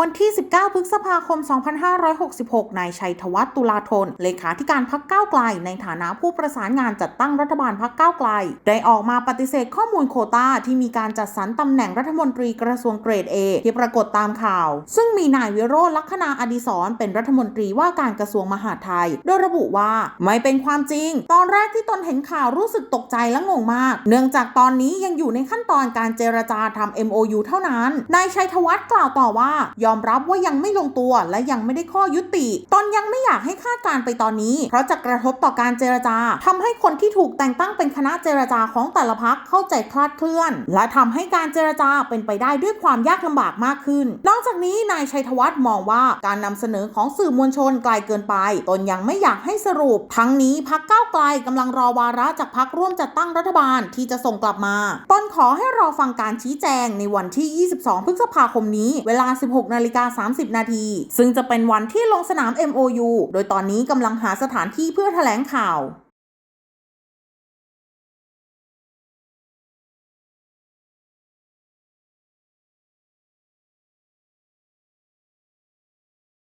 วันที่ 19 พฤษภาคม 2566 นายชัยธวัฒน์ตุลาธน เลขาธิการพักก้าวไกล ในฐานะผู้ประสานงานจัดตั้งรัฐบาลพักก้าวไกล ได้ออกมาปฏิเสธข้อมูลโคตาที่มีการจัดสรรตำแหน่งรัฐมนตรีกระทรวงเกรด A ที่ปรากฏตามข่าว ซึ่งมีนายวิโรจน์ลักษณาอดิศรเป็นรัฐมนตรีว่าการกระทรวงมหาดไทย โดยระบุว่าไม่เป็นความจริง ตอนแรกที่ตนเห็นข่าวรู้สึกตกใจและงงมาก เนื่องจากตอนนี้ยังอยู่ในขั้นตอนการเจรจาทำ MOU เท่านั้น นายชัยธวัฒน์กล่าวต่อว่ายอมรับว่ายังไม่ลงตัวและยังไม่ได้ข้อยุติ ตนยังไม่อยากให้คาดการไปตอนนี้ เพราะจะกระทบต่อการเจรจาทำให้คนที่ถูกแต่งตั้งเป็นคณะเจรจาของแต่ละพักเข้าใจคลาดเคลื่อน และทำให้การเจรจาเป็นไปได้ด้วยความยากลำบากมากขึ้น นอกจากนี้นายชัยธวัฒน์มองว่าการนำเสนอของสื่อมวลชนไกลเกินไป ตนยังไม่อยากให้สรุป ทั้งนี้พักก้าวไกลกำลังรอวาระจากพักร่วมจัดตั้งรัฐบาลที่จะส่งกลับมา ตนขอให้รอฟังการชี้แจงในวันที่ 22 พฤษภาคมนี้ เวลา16นาฬิกา30 นาที ซึ่งจะเป็นวันที่ลงสนาม MOU โดยตอนนี้กำลังหาสถานที่เพื่อแถลงข่าว